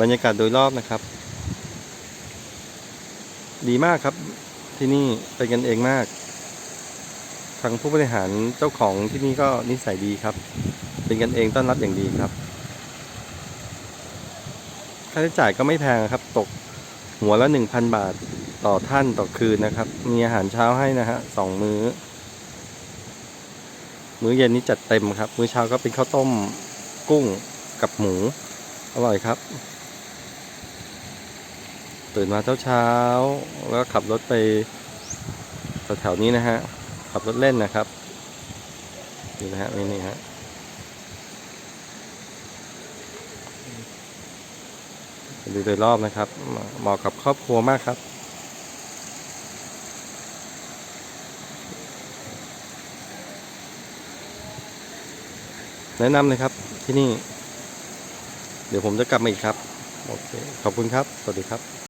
บรรยากาศโดยรอบนะครับ ดีมากครับที่นี่เป็นกันเองมาก ทางผู้บริหารเจ้าของที่นี่ก็นิสัยดีครับ เป็นกันเองต้อนรับอย่างดีครับ ค่าใช้จ่ายก็ไม่แพงครับ ตกหัวละหนึ่งพันบาทต่อท่านต่อคืนนะครับ มีอาหารเช้าให้นะฮะสองมื้อ มื้อเย็นนี้จัดเต็มครับ มื้อเช้าก็เป็นข้าวต้มกุ้งกับหมู อร่อยครับ ตื่นมาเช้าๆแล้วขับรถไปแถวๆนี้นะฮะ ขับรถเล่นนะครับนี่นะฮะนี่นี่ฮะดูโดยรอบนะครับเหมาะกับครอบครัวมากครับแนะนำเลยครับที่นี่ เดี๋ยวผมจะกลับมาอีกครับ โอเค ขอบคุณครับ สวัสดีครับ